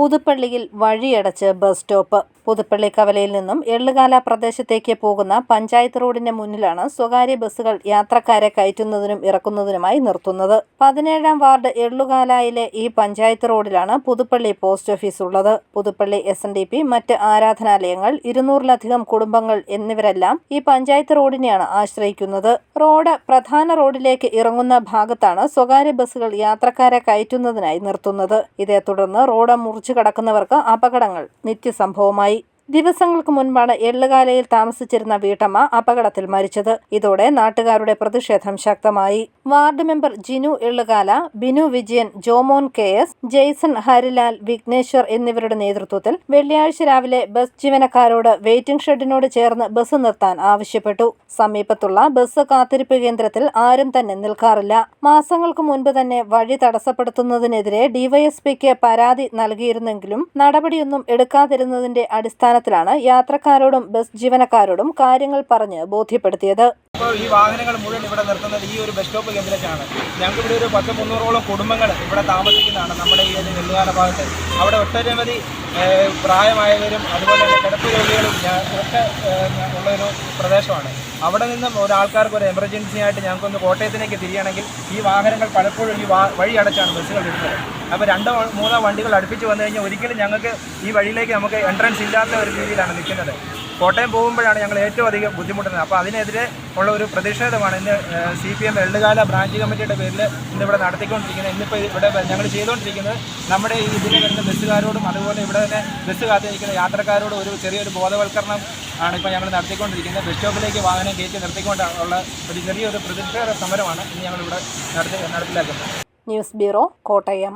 പുതുപ്പള്ളിയിൽ വഴിയടച്ച് bus stop. Puthuppally കവലയിൽ നിന്നും എള്ളുകാല പ്രദേശത്തേക്ക് പോകുന്ന പഞ്ചായത്ത് റോഡിന്റെ മുന്നിലാണ് സ്വകാര്യ ബസ്സുകൾ യാത്രക്കാരെ കയറ്റുന്നതിനും ഇറക്കുന്നതിനുമായി നിർത്തുന്നത്. പതിനേഴാം വാർഡ് എള്ളുകാലായിലെ ഈ പഞ്ചായത്ത് റോഡിലാണ് പുതുപ്പള്ളി പോസ്റ്റ് ഓഫീസ് ഉള്ളത്. Puthuppally S N D P മറ്റ് ആരാധനാലയങ്ങൾ ഇരുന്നൂറിലധികം കുടുംബങ്ങൾ എന്നിവരെല്ലാം ഈ പഞ്ചായത്ത് റോഡിനെയാണ് ആശ്രയിക്കുന്നത്. റോഡ് പ്രധാന റോഡിലേക്ക് ഇറങ്ങുന്ന ഭാഗത്താണ് സ്വകാര്യ ബസ്സുകൾ യാത്രക്കാരെ കയറ്റുന്നതിനായി നിർത്തുന്നത്. ഇതേ തുടർന്ന് റോഡ് മുറിച്ചു കടക്കുന്നവർക്ക് അപകടങ്ങൾ നിത്യസംഭവമായി. ദിവസങ്ങൾക്ക് മുൻപാണ് എള്ളുകാലയിൽ താമസിച്ചിരുന്ന വീട്ടമ്മ അപകടത്തിൽ മരിച്ചത്. ഇതോടെ നാട്ടുകാരുടെ പ്രതിഷേധം ശക്തമായി. Ward member Jinu Ellukala Binu Vijayan Jomon K S Jaison Harilal Vighneshwar എന്നിവരുടെ നേതൃത്വത്തിൽ വെള്ളിയാഴ്ച രാവിലെ ബസ് ജീവനക്കാരോട് വെയിറ്റിംഗ് ഷെഡിനോട് ചേർന്ന് ബസ് നിർത്താൻ ആവശ്യപ്പെട്ടു. സമീപത്തുള്ള ബസ് കാത്തിരിപ്പ് കേന്ദ്രത്തിൽ ആരും തന്നെ നിൽക്കാറില്ല. മാസങ്ങൾക്ക് മുൻപ് തന്നെ വഴി തടസ്സപ്പെടുത്തുന്നതിനെതിരെ ഡിവൈഎസ്പിക്ക് പരാതി നൽകിയിരുന്നെങ്കിലും നടപടിയൊന്നും എടുക്കാതിരുന്നതിന്റെ അടിസ്ഥാനത്തിലാണ് യാത്രക്കാരോടും ബസ് ജീവനക്കാരോടും കാര്യങ്ങൾ പറഞ്ഞ് ബോധ്യപ്പെടുത്തിയത്. ഇപ്പോൾ ഈ വാഹനങ്ങൾ മുഴുവൻ ഇവിടെ നിർത്തുന്നത് ഈ ഒരു ബസ് സ്റ്റോപ്പ് കേന്ദ്രത്തിലാണ്. ഞങ്ങൾക്ക് ഇവിടെ ഒരു പത്ത് മുന്നൂറോളം കുടുംബങ്ങൾ ഇവിടെ താമസിക്കുന്നതാണ് നമ്മുടെ ഈ ഒരു നെല്ലുകാല ഭാഗത്ത്. അവിടെ ഒട്ടനവധി പ്രായമായവരും അതുപോലെ തന്നെ കിടപ്പ് രോഗികളും ഉള്ളൊരു പ്രദേശമാണ്. അവിടെ നിന്ന് ഒരാൾക്കാർക്ക് ഒരു എമർജൻസി ആയിട്ട് ഞങ്ങൾക്കൊന്ന് കോട്ടയത്തിലേക്ക് തിരിയണമെങ്കിൽ ഈ വാഹനങ്ങൾ പലപ്പോഴും ഈ വഴി അടച്ചാണ് ബസ്സുകൾ എടുത്തത് അപ്പോൾ രണ്ടോ മൂന്നോ വണ്ടികൾ അടുപ്പിച്ച് വന്നു കഴിഞ്ഞാൽ ഒരിക്കലും ഞങ്ങൾക്ക് ഈ വഴിയിലേക്ക് നമുക്ക് എൻട്രൻസ് ഇല്ലാത്ത ഒരു രീതിയിലാണ് നിൽക്കുന്നത്. കോട്ടയം പോകുമ്പോഴാണ് ഞങ്ങൾ ഏറ്റവും അധികം ബുദ്ധിമുട്ടുന്നത്. അപ്പോൾ അതിനെതിരെ ഉള്ള ഒരു പ്രതിഷേധമാണ് ഇന്ന് C P M Ellukala branch കമ്മിറ്റിയുടെ പേരിൽ ഇന്നിവിടെ നടത്തിക്കൊണ്ടിരിക്കുന്നത്. ഇന്നിപ്പോൾ ഇവിടെ ഞങ്ങൾ ചെയ്തുകൊണ്ടിരിക്കുന്നത് നമ്മുടെ ഈ ഇതിൽ വരുന്ന ബസ്സുകാരോടും അതുപോലെ ഇവിടെ തന്നെ ബസ് കാത്തിരിക്കുന്ന യാത്രക്കാരോടും ഒരു ചെറിയൊരു ബോധവൽക്കരണം ആണ് ഇപ്പോൾ ഞങ്ങൾ നടത്തിക്കൊണ്ടിരിക്കുന്നത്. ബസ് സ്റ്റോപ്പിലേക്ക് വാഹനം കയറ്റി നിർത്തിക്കൊണ്ട് ഉള്ള ഒരു ചെറിയൊരു പ്രതിഷേധ സമരമാണ് ഇന്ന് ഞങ്ങളിവിടെ നടത്തി നടപ്പിലാക്കുന്നത്. News bureau Kottayam.